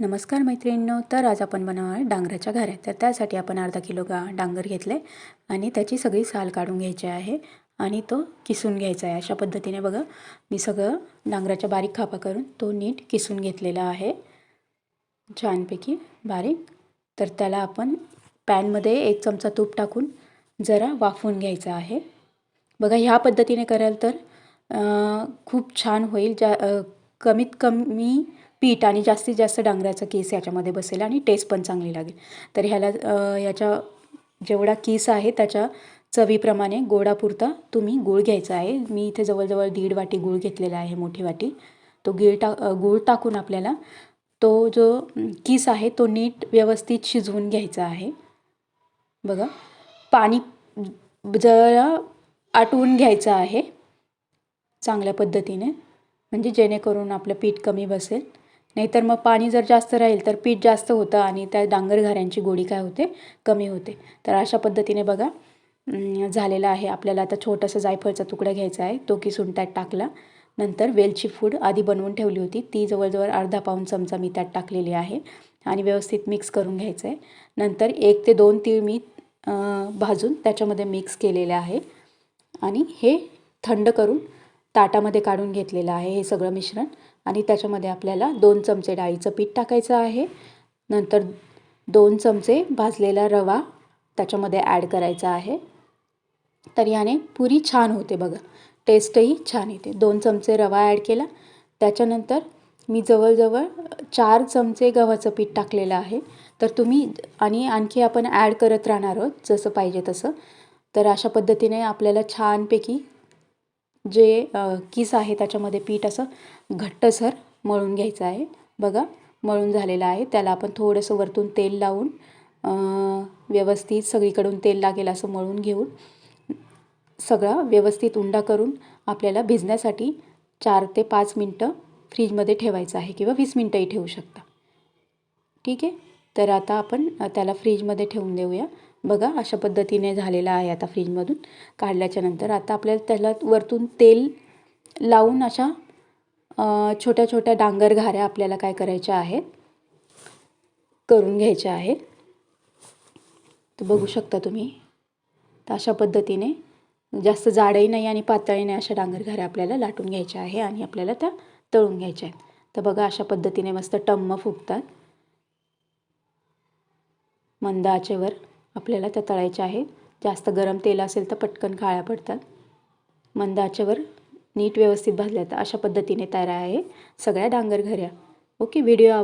नमस्कार मैत्रिणींनो तर आज आपण बनवणार आहे डांगराच्या घऱ्या. तर त्यासाठी आपण अर्धा किलो गा डांगर घेतले आणि त्याची सगळी साल काढून घ्यायची आहे आणि तो किसून घ्यायचा आहे. अशा पद्धतीने बघा मी सगळं डांगराच्या बारीक खापा करून तो नीट किसून घेतलेला आहे. छानपैकी बारीक. तर त्याला आपण पॅनमध्ये एक चमचा तूप टाकून जरा वाफवून घ्यायचा आहे. बघा ह्या पद्धतीने कराल तर खूप छान होईल. ज्या कमीत कमी पीठ आणि जास्तीत जास्त डांगऱ्याचा केस याच्यामध्ये बसेल आणि टेस्ट पण चांगली लागेल. तर ह्याला याच्या जेवढा केस आहे त्याच्या चवीप्रमाणे गोडापुरता तुम्ही गूळ घ्यायचा आहे. मी इथे जवळजवळ दीड वाटी गूळ घेतलेला आहे मोठी वाटी. तो गिळ टा गूळ टाकून आपल्याला तो जो किस आहे तो नीट व्यवस्थित शिजवून घ्यायचा आहे. बघा पाणी जरा आटवून घ्यायचं आहे चांगल्या पद्धतीने. म्हणजे जेणेकरून आपलं पीठ कमी बसेल. नाहीतर मग पाणी जर जास्त राहील तर पीठ जास्त होतं आणि त्या डांगरघाऱ्यांची गोडी काय होते? कमी होते. तर अशा पद्धतीने बघा झालेलं आहे. आपल्याला आता छोटासा जायफळचा तुकडा घ्यायचा आहे. तो किसून त्यात टाकला. नंतर वेलची फूड आधी बनवून ठेवली होती. ती जवळजवळ अर्धा पाऊन चमचा मी त्यात टाकलेली आहे आणि व्यवस्थित मिक्स करून घ्यायचं आहे. नंतर एक ते दोन तीळ मी भाजून त्याच्यामध्ये मिक्स केलेले आहे. आणि हे थंड करून ताटामध्ये काढून घेतलेलं आहे हे सगळं मिश्रण. आणि त्याच्यामध्ये आपल्याला दोन चमचे डाळीचं पीठ टाकायचं आहे. नंतर दोन चमचे भाजलेला रवा त्याच्यामध्ये ॲड करायचा आहे. तर याने पुरी छान होते बघा. टेस्टही छान येते. दोन चमचे रवा ॲड केला. त्याच्यानंतर मी जवळजवळ चार चमचे गव्हाचं पीठ टाकलेलं आहे. तर तुम्ही आणि आणखी आपण ॲड करत राहणार आहोत जसं पाहिजे तसं. तर अशा पद्धतीने आपल्याला छानपैकी जे किस आहे त्याच्यामध्ये पीठ असं घट्टसर मळून घ्यायचं आहे. बघा मळून झालेलं आहे. त्याला आपण थोडंसं वरतून तेल लावून व्यवस्थित सगळीकडून तेल लागेल असं मळून घेऊन सगळा व्यवस्थित उंडा करून आपल्याला भिजण्यासाठी चार ते पाच मिनटं फ्रीजमध्ये ठेवायचं आहे किंवा वीस मिनटंही ठेवू शकता. ठीक आहे? तर आता आपण त्याला फ्रीजमध्ये ठेवून देऊया. बघा अशा पद्धतीने झालेला आहे आता फ्रीजमधून. काढल्याच्या नंतर आता आपल्याला त्याला वरतून तेल लावून अशा छोट्या छोट्या डांगर घाऱ्या आपल्याला काय करायच्या आहेत करून घ्यायच्या आहेत. तर बघू शकता तुम्ही तर अशा पद्धतीने जास्त जाडही नाही आणि पातळी नाही अशा डांगर घाऱ्या आपल्याला लाटून घ्यायच्या आहे आणि आपल्याला त्या तळून घ्यायच्या आहेत. तर बघा अशा पद्धतीने मस्त टम्म फुगतात मंद आचेवर. आपल्याला त्या तळायच्या आहेत. जास्त गरम तेल असेल तर पटकन काळ्या पडतात. मंद आचेवर नीट व्यवस्थित भाजल्या तर अशा पद्धतीने तयार आहे सगळ्या डांगर घऱ्या. ओके व्हिडिओ आवड